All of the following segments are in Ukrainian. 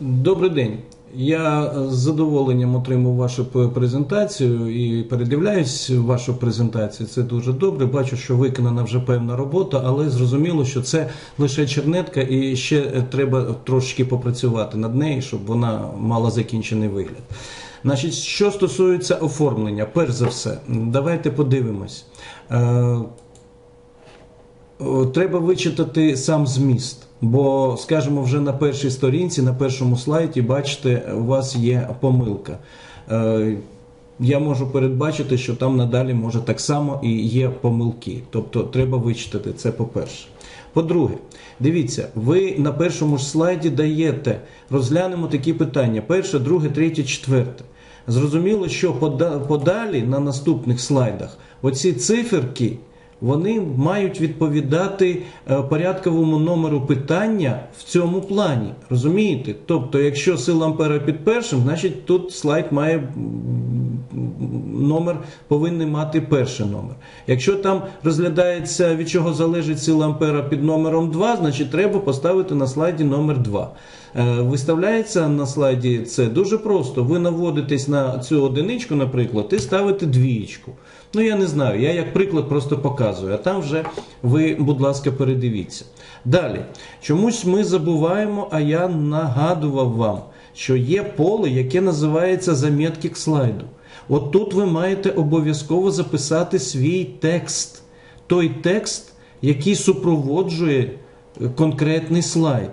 Добрий день. Я з задоволенням отримав вашу презентацію і передивляюсь вашу презентацію. Це дуже добре. Бачу, що виконана вже певна робота, але зрозуміло, що це лише чернетка, і ще треба трошки попрацювати над нею, щоб вона мала закінчений вигляд. Значить, що стосується оформлення, перш за все, давайте подивимось. Е, Треба вичитати сам зміст, бо, скажімо, вже на першій сторінці, на першому слайді, бачите, у вас є помилка. Е, Я можу передбачити, що там надалі може так само і є помилки. Тобто треба вичитати це по-перше. По-друге, дивіться, ви на першому ж слайді даєте, розглянемо такі питання: перше, друге, третє, четверте. Зрозуміло, що подалі на наступних слайдах оці циферки вони мають відповідати е, порядковому номеру питання в цьому плані. Розумієте? Тобто, якщо сила ампера під першим, значить тут слайд має номер, повинен мати перший номер. Якщо там розглядається від чого залежить сила ампера під номером 2, значить треба поставити на слайді номер 2. Е, Виставляється на слайді це дуже просто. Ви наводитесь на цю одиничку, наприклад, і ставите двієчку. Ну я не знаю, я як приклад просто показую, а там вже ви, будь ласка, передивіться. Далі, чомусь ми забуваємо, а я нагадував вам, що є поле, яке називається замітки к слайду. От тут ви маєте обов'язково записати свій текст, той текст, який супроводжує е, конкретний слайд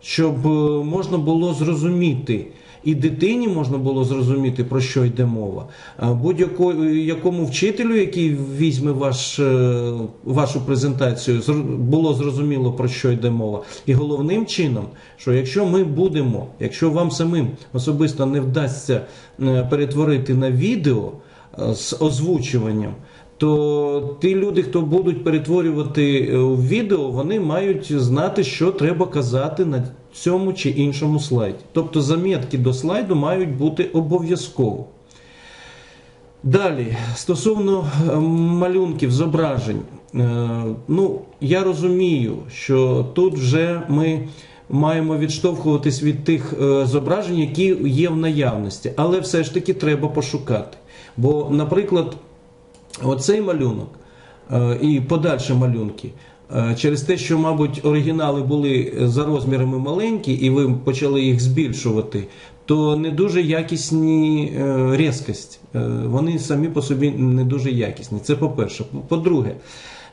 щоб е, можна було зрозуміти. І дитині можна було зрозуміти, про що йде мова. Будь-якому вчителю, який візьме ваш, е, вашу презентацію, було зрозуміло, про що йде мова. І головним чином, що якщо ми будемо, якщо вам самим особисто не вдасться е, перетворити на відео е, з озвучуванням, то ті люди, хто будуть перетворювати в відео, вони мають знати, що треба казати на цьому чи іншому слайді. Тобто замітки до слайду мають бути обов'язково. Далі, стосовно е, малюнків, зображень, Е, ну, я розумію, що тут вже ми маємо відштовхуватись від тих е, зображень, які є в наявності, але все ж таки треба пошукати. Бо, наприклад, Оцей малюнок і подальші малюнки. Е, Через те, що, мабуть, оригінали були за розмірами маленькі, і ви почали їх збільшувати, то не дуже якісні е, різкость. Е, Вони самі по собі не дуже якісні. Це по-перше. По-друге,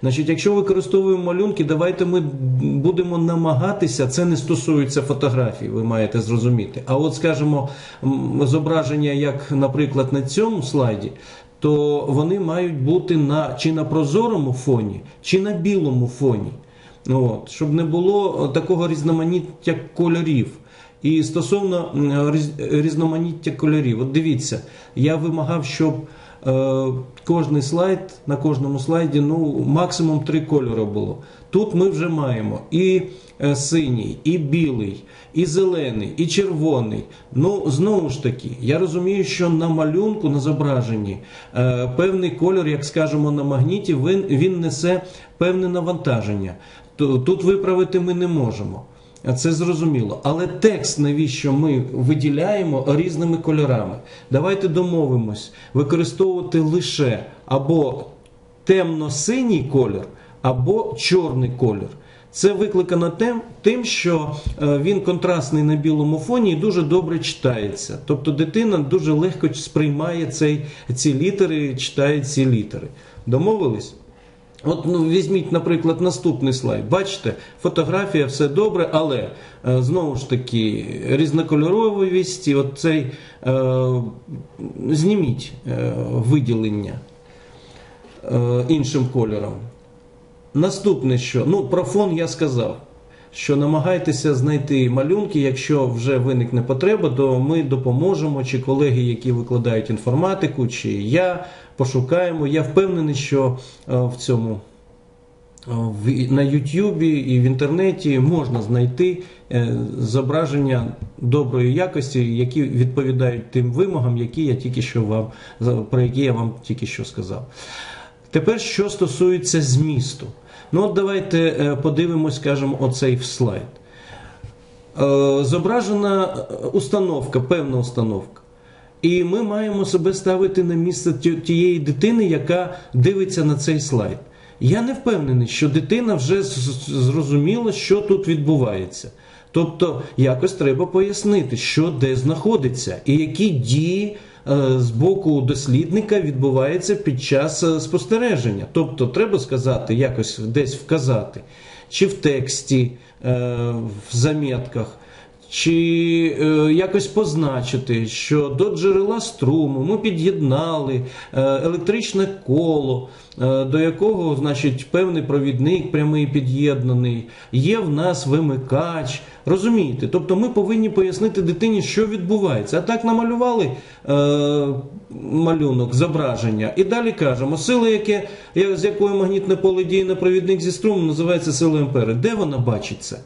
Значить, якщо використовуємо малюнки, давайте ми будемо намагатися. Це не стосується фотографій, ви маєте зрозуміти. А от, скажімо, зображення, як, наприклад, на цьому слайді, то вони мають бути на чи на прозорому фоні, чи на білому фоні. От, щоб не було такого різноманіття кольорів. І стосовно різноманіття кольорів, от дивіться, я вимагав, щоб е, кожний слайд на кожному слайді ну, максимум три кольори було. Тут ми вже маємо і е, синій, і білий, і зелений, і червоний. Ну, знову ж таки, я розумію, що на малюнку, на зображенні, е, певний кольор, як скажемо, на магніті, він, він несе певне навантаження. Ту- Тут виправити ми не можемо. Це зрозуміло. Але текст, навіщо ми виділяємо різними кольорами? Давайте домовимось використовувати лише або темно-синій колір, або чорний колір. Це викликано тим, тим, що е, він контрастний на білому фоні і дуже добре читається. Тобто дитина дуже легко сприймає цей, ці літери, читає ці літери. Домовились? От ну, візьміть, наприклад, наступний слайд. Бачите, фотографія все добре, але е, знову ж таки різнокольоровість і от цей е, зніміть е, виділення е, іншим кольором. Наступне що? Ну, про фон я сказав. Що намагайтеся знайти малюнки, якщо вже виникне потреба, то ми допоможемо, чи колеги, які викладають інформатику, чи я пошукаємо. Я впевнений, що е, в цьому е, на Ютубі і в інтернеті можна знайти е, зображення доброї якості, які відповідають тим вимогам, які я тільки що вам про які я вам тільки що сказав. Тепер, що стосується змісту. Ну, от давайте е, подивимось, скажімо, оцей слайд. е, зображена е, установка, певна установка. І ми маємо себе ставити на місце тієї дитини, яка дивиться на цей слайд. Я не впевнений, що дитина вже зрозуміла, що тут відбувається. Тобто, якось треба пояснити, що де знаходиться, і які дії з боку дослідника відбувається під час е, спостереження. Тобто, треба сказати, якось десь вказати, чи в тексті, е, в замітках, чи е, якось позначити, що до джерела струму ми під'єднали е, електричне коло, е, до якого, значить, певний провідник прямий під'єднаний, є в нас вимикач. Розумієте? Тобто ми повинні пояснити дитині, що відбувається. А так намалювали е, малюнок, зображення, і далі кажемо, сила, яке, з якою магнітне поле діє на провідник зі струмом, називається сила ампери. Де вона бачить це?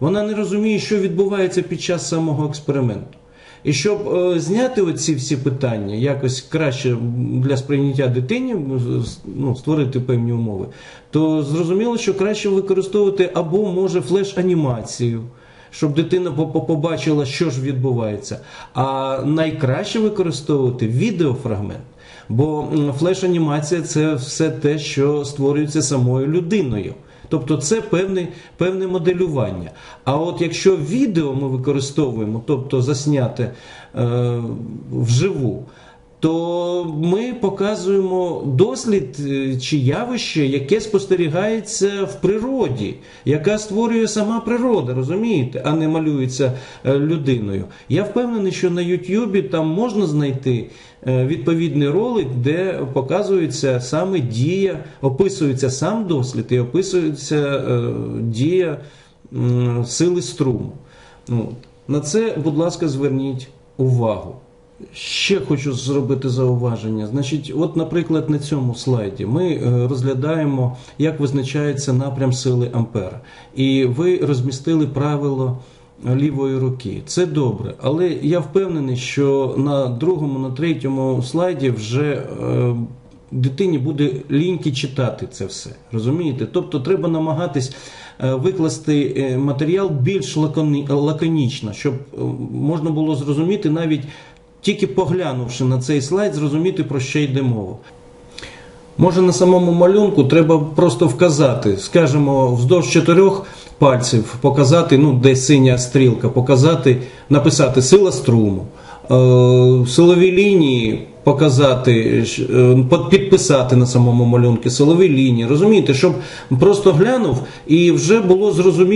Вона не розуміє, що відбувається під час самого експерименту. І щоб е, зняти оці всі питання, якось краще для сприйняття дитині, ну, створити певні умови, то зрозуміло, що краще використовувати або може флеш-анімацію, щоб дитина по- по- побачила, що ж відбувається. А найкраще використовувати відеофрагмент. Бо флеш-анімація це все те, що створюється самою людиною. Тобто це певне, певне моделювання. А от якщо відео ми використовуємо, тобто засняте е, вживу, то ми показуємо дослід е, чи явище, яке спостерігається в природі, яка створює сама природа, розумієте, а не малюється е, людиною. Я впевнений, що на Ютубі там можна знайти е, відповідний ролик, де показується саме дія, описується сам дослід і описується дія сили струму. Ну, на це, будь ласка, зверніть увагу. Ще хочу зробити зауваження. Значить, от, наприклад, на цьому слайді ми е, розглядаємо, як визначається напрям сили Ампера. І ви розмістили правило лівої руки. Це добре, але я впевнений, що на другому, на третьому слайді вже е, дитині буде ліньки читати це все. Розумієте? Тобто треба намагатись е, викласти матеріал більш лаконічно, щоб можна було зрозуміти навіть тільки поглянувши на цей слайд, зрозуміти про що йде мова. Може на самому малюнку треба просто вказати, скажімо, вздовж чотирьох пальців показати, ну, де синя стрілка, показати, написати сила струму, е, силові лінії показати, е, підписати на самому малюнку силові лінії. Розумієте, щоб просто глянув і вже було зрозуміло.